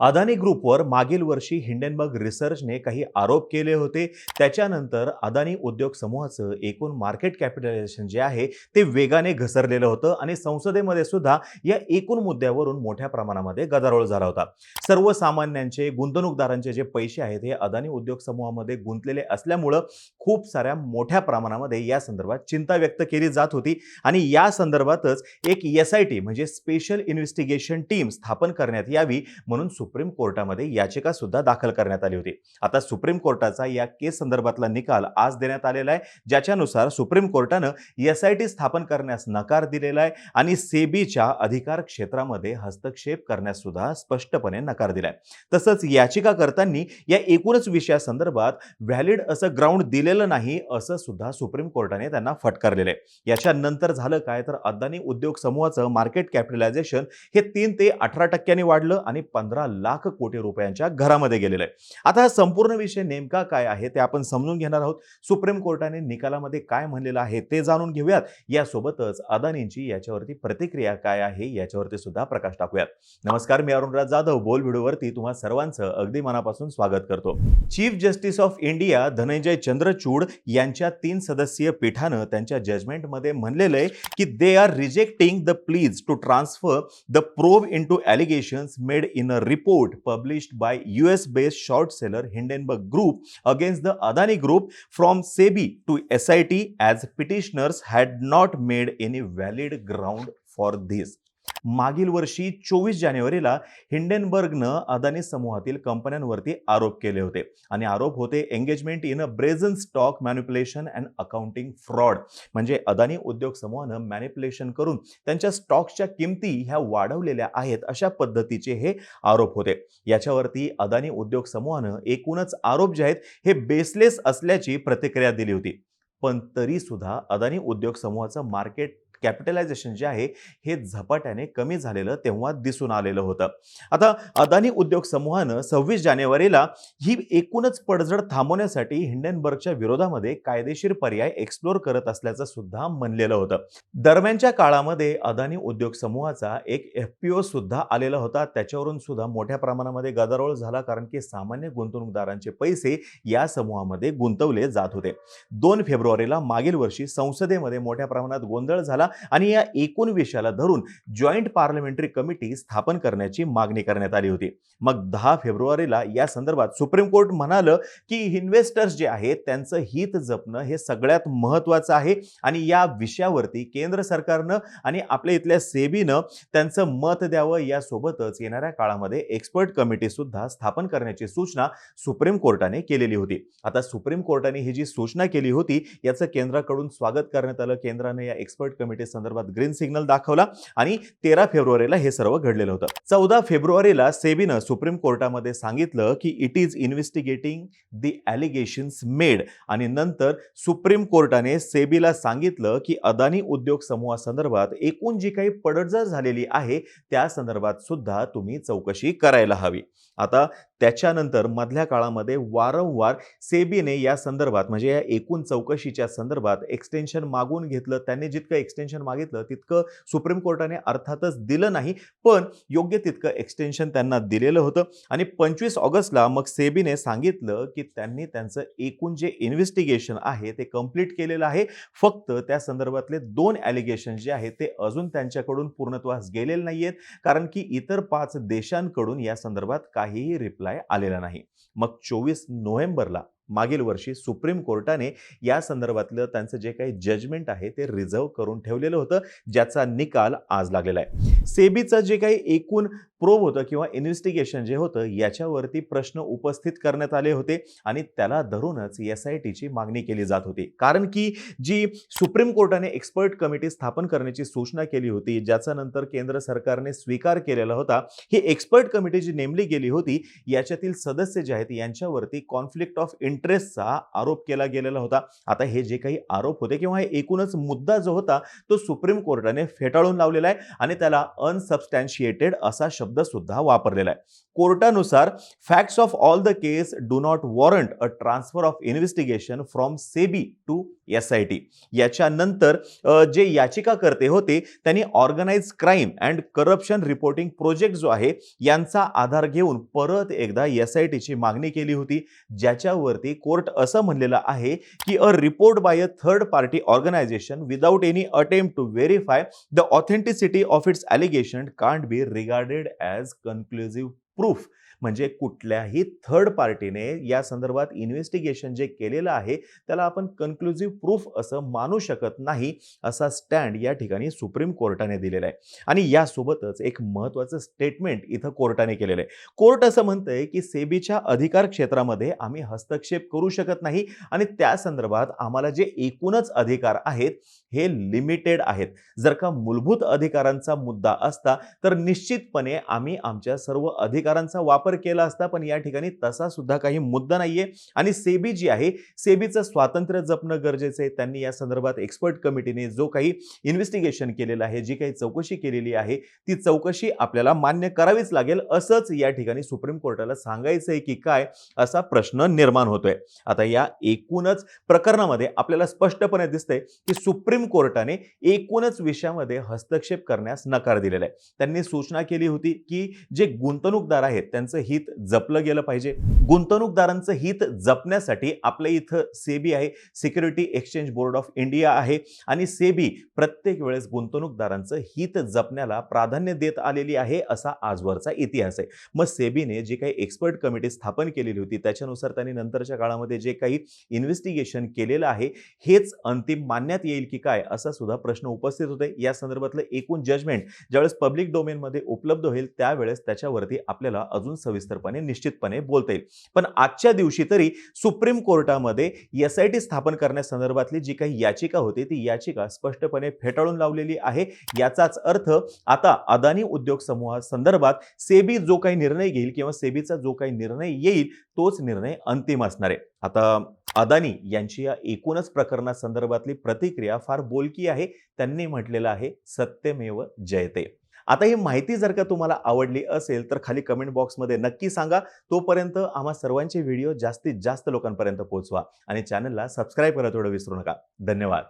अदानी ग्रुपवर मागील वर्षी हिंडेनबर्ग रिसर्चने काही आरोप केले होते. त्याच्यानंतर अदानी उद्योग समूहाचं एकूण मार्केट कॅपिटलायझेशन जे आहे ते वेगाने घसरलेलं होतं आणि संसदेमध्ये सुद्धा या एकूण मुद्द्यावरून मोठ्या प्रमाणामध्ये गदारोळ झाला होता. सर्वसामान्यांचे गुंतवणूकदारांचे जे पैसे आहेत हे अदानी उद्योग समूहामध्ये गुंतलेले असल्यामुळं खूप साऱ्या मोठ्या प्रमाणामध्ये या संदर्भात चिंता व्यक्त केली जात होती. आणि या संदर्भातच एक एस आय टी म्हणजे स्पेशल इन्व्हेस्टिगेशन टीम स्थापन करण्यात यावी म्हणून सुप्रीम कोर्टामध्ये याचिका सुद्धा दाखल करण्यात आली होती. आता सुप्रीम कोर्टाचा या केस संदर्भातला निकाल आज देण्यात आलेला आहे ज्याच्यानुसार सुप्रीम कोर्टानं एस आय टी स्थापन करण्यास नकार दिलेला आहे आणि सेबीच्या अधिकार क्षेत्रामध्ये हस्तक्षेप करण्यास सुद्धा स्पष्टपणे नकार दिलाय. तसंच याचिकाकर्त्यांनी या एकूणच विषयासंदर्भात व्हॅलिड असं ग्राउंड दिलेलं नाही असं सुद्धा सुप्रीम कोर्टाने त्यांना फटकारलेलं आहे. याच्यानंतर झालं काय? तर अदानी उद्योग समूहाचं मार्केट कॅपिटलायझेशन हे तीन ते अठरा टक्क्यांनी वाढलं आणि पंधरा लाख कोटी रुपयांच्या घरामध्ये गेलेलं आहे. आता हा संपूर्ण विषय नेमका काय आहे ते आपण समजून घेणार आहोत. सुप्रीम कोर्टाने निकालामध्ये काय म्हणलेलं आहे ते जाणून घेऊयात. यासोबतच अदानींची याच्यावरती प्रतिक्रिया काय आहे याच्यावरती सुद्धा प्रकाश टाकूयात. नमस्कार मी अरुणराज जाधव. बोल व्हिडिओवरती तुम्हा सर्वांचं अगदी मनापासून स्वागत करतो. Chief justice of India Dhananjay Chandrachud यांच्या तीन सदस्यीय पीठानं त्यांच्या जजमेंटमध्ये म्हणलेलं आहे की they are rejecting the pleas to transfer the probe into allegations made in a report report published by US based short seller Hindenburg Group against the Adani Group from SEBI to SIT as petitioners had not made any valid ground for this. मागील वर्षी चोवीस जानेवारीला हिंडेनबर्गनं अदानी समूहातील कंपन्यांवरती आरोप केले होते. आणि आरोप होते engagement in a brazen stock manipulation and accounting fraud म्हणजे अदानी उद्योग समूहानं मॅन्युप्युलेशन करून त्यांच्या स्टॉक्सच्या किमती ह्या वाढवलेल्या आहेत अशा पद्धतीचे हे आरोप होते. याच्यावरती अदानी उद्योग समूहानं एकूणच आरोप जे आहेत हे बेसलेस असल्याची प्रतिक्रिया दिली होती. पण तरी सुद्धा अदानी उद्योग समूहाचं मार्केट कॅपिटलायझेशन जे आहे हे झपाट्याने कमी झालेलं तेव्हा दिसून आलेलं होतं. आता अदानी उद्योग समूहानं सव्वीस जानेवारीला ही एकूणच पडझड थांबवण्यासाठी हिंडनबर्गच्या विरोधामध्ये कायदेशीर पर्याय एक्सप्लोर करत असल्याचं सुद्धा म्हणलेलं होतं. दरम्यानच्या काळामध्ये अदानी उद्योग समूहाचा एक एफ पी ओ सुद्धा आलेला होता. त्याच्यावरून सुद्धा मोठ्या प्रमाणामध्ये गदारोळ झाला कारण की सामान्य गुंतवणूकदारांचे पैसे या समूहामध्ये गुंतवले जात होते. दोन फेब्रुवारीला मागील वर्षी संसदेमध्ये मोठ्या प्रमाणात गोंधळ झाला. आणि या एकूण विषयाला धरून जॉईंट पार्लमेंटरी कमिटी स्थापन करण्याची मागणी करण्यात आली होती. मग दहा फेब्रुवारीला या संदर्भात सुप्रीम कोर्ट म्हणालं की इन्व्हेस्टर्स जे आहेत त्यांचं हित जपणं हे सगळ्यात महत्त्वाचं आहे आणि या विषयावरती केंद्र सरकारनं आणि आपल्या इथल्या सेबीनं त्यांचं मत द्यावं यासोबतच येणाऱ्या काळामध्ये एक्सपर्ट कमिटी सुद्धा स्थापन करण्याची सूचना सुप्रीम कोर्टाने केलेली होती. आता सुप्रीम कोर्टाने ही जी सूचना केली होती याचं केंद्राकडून स्वागत करण्यात आलं. केंद्राने या एक्सपर्ट कमिटी संदर्भात ग्रीन सिग्नल दाखवला आणि तेरा फेब्रुवारीला हे सर्व घडलेलं होतं. चौदा फेब्रुवारीला सेबीनं सुप्रीम कोर्टामध्ये सांगितलं की it is investigating the allegations made आणि नंतर सुप्रीम कोर्टाने सेबीला सांगितलं की अदानी उद्योग समूहासंदर्भात एकूण जी काही पडझड झालेली आहे त्या संदर्भात सुद्धा तुम्ही चौकशी करायला हवी. आता त्याच्यानंतर मधल्या काळामध्ये वारंवार सेबीने या संदर्भात म्हणजे या एकूण चौकशीच्या संदर्भात एक्सटेन्शन मागून घेतलं. त्यांनी जितकं एक्सटेन्शन मागितलं तितकं सुप्रीम कोर्टाने अर्थातच दिलं नाही पण योग्य तितकं एक्सटेन्शन त्यांना दिलेलं होतं. आणि पंचवीस ऑगस्टला मग सेबीने सांगितलं की त्यांनी त्यांचं एकूण जे इन्व्हेस्टिगेशन आहे ते कंप्लीट केलेलं आहे. फक्त त्या संदर्भातले दोन ॲलिगेशन जे आहेत ते अजून त्यांच्याकडून पूर्णत्वास गेलेले नाही आहेत कारण की इतर पाच देशांकडून या संदर्भात काहीही रिप्लाय आलेला नाही. मग चोवीस नोव्हेंबरला मागील वर्षी सुप्रीम कोर्टाने या संदर्भातलं त्यांचं जे काही जजमेंट आहे ते रिझर्व करून ठेवलेलं होतं ज्याचा निकाल आज लागलेला आहे. सेबीचं जे काही एकूण प्रोब होतं किंवा इन्व्हेस्टिगेशन जे होतं याच्यावरती प्रश्न उपस्थित करण्यात आले होते आणि त्याला धरूनच एस आय टीची मागणी केली जात होती. कारण की जी सुप्रीम कोर्टाने एक्सपर्ट कमिटी स्थापन करण्याची सूचना केली होती ज्याचा नंतर केंद्र सरकारने स्वीकार केलेला होता ही एक्सपर्ट कमिटी जी नेमली गेली होती याच्यातील सदस्य जे आहेत यांच्यावरती कॉन्फ्लिक्ट ऑफ इंटरेस्टचा आरोप केला गेलेला होता. आता हे जे काही आरोप होते किंवा हे एकूणच मुद्दा जो होता तो सुप्रीम कोर्टाने फेटाळून लावलेला आहे आणि त्याला अनसबस्टॅन्शिएटेड असा शब्द सुद्धा वापरलेला आहे. कोर्टानुसार facts of all the case do not warrant a transfer of investigation from SEBI to S I T याच्यानंतर जे याचिकाकर्ते होते त्यांनी organise crime and corruption reporting project जो आहे यांचा आधार घेऊन परत एकदा एस आय टीची मागणी केली होती ज्याच्यावरती कोर्ट असं म्हणलेलं आहे की a report by a third party organisation without any attempt to verify the authenticity of its allegation can't be regarded as conclusive proof म्हणजे कुठल्याही थर्ड पार्टीने या संदर्भात इन्व्हेस्टिगेशन जे केलेलं आहे त्याला आपण कन्क्लुझिव्ह प्रूफ असं मानू शकत नाही असा स्टँड या ठिकाणी सुप्रीम कोर्टाने दिलेला आहे. आणि यासोबतच एक महत्त्वाचं स्टेटमेंट इथं कोर्टाने केलेलं आहे. कोर्ट असं म्हणतंय की सेबीच्या अधिकार क्षेत्रामध्ये आम्ही हस्तक्षेप करू शकत नाही आणि त्या संदर्भात आम्हाला जे एकूणच अधिकार आहेत हे लिमिटेड आहेत. जर का मूलभूत अधिकारांचा मुद्दा असता तर निश्चितपणे आम्ही आमच्या सर्व अधिकारांचा वापर वापर केला असता पण या ठिकाणी तसा सुद्धा काही मुद्दा नाहीये. आणि सेबी जी आहे सेबीचं स्वातंत्र्य जपणं गरजेचं आहे. त्यांनी या संदर्भात एक्सपर्ट कमिटीने जो काही इन्व्हेस्टिगेशन केलेलं आहे जी काही चौकशी केलेली आहे ती चौकशी आपल्याला मान्य करावीच लागेल. असंच या ठिकाणी सुप्रीम कोर्टाला सांगायचं आहे की काय असा प्रश्न निर्माण होतोय. आता या एकूणच प्रकरणामध्ये आपल्याला स्पष्टपणे दिसतंय की सुप्रीम कोर्टाने एकूणच विषयामध्ये हस्तक्षेप करण्यास नकार दिलेला आहे. त्यांनी सूचना केली होती की जे गुंतवणूकदार आहेत त्यांचं हित जपलं गेलं पाहिजे. गुंतवणूकदारांचं हित जपण्यासाठी आपल्या इथं सेबी आहे. Security exchange board of India आहे. आणि सेबी प्रत्येक वेळेस गुंतवणूकदारांचं हित जपण्याला प्राधान्य देत आलेली आहे असा आजवरचा इतिहास आहे. मग सेबीने जे काही एक्सपर्ट कमिटी स्थापन केलेली होती त्याच्यानुसार त्यांनी नंतरच्या काळामध्ये जे काही इन्व्हेस्टिगेशन केलेलं आहे हेच अंतिम मानण्यात येईल की काय असा सुद्धा प्रश्न उपस्थित होते. या संदर्भातलं एकूण जजमेंट ज्यावेळेस पब्लिक डोमेनमध्ये उपलब्ध होईल त्यावेळेस त्याच्यावरती आपल्याला अजून सविस्तरपणे निश्चितपणे बोलता येईल. पण आजच्या दिवशी तरी सुप्रीम कोर्टामध्ये एस आय टी स्थापन करण्यासंदर्भातली जी काही याचिका होती ती याचिका स्पष्टपणे फेटाळून लावलेली आहे. याचाच अर्थ आता अदानी उद्योग समूहासंदर्भात सेबी जो काही निर्णय घेईल किंवा सेबीचा जो काही निर्णय येईल तोच निर्णय अंतिम असणार आहे. आता अदानी यांची या एकूणच प्रकरणासंदर्भातली प्रतिक्रिया फार बोलकी आहे. त्यांनी म्हटलेलं आहे सत्यमेव जयते. आता ही माहिती जर का तुम्हाला आवडली असेल तर खाली कमेंट बॉक्समध्ये नक्की सांगा. तोपर्यंत आम्हा सर्वांचे व्हिडिओ जास्तीत जास्त लोकांपर्यंत पोहोचवा आणि चॅनलला सबस्क्राईब करायला थोडं विसरू नका. धन्यवाद.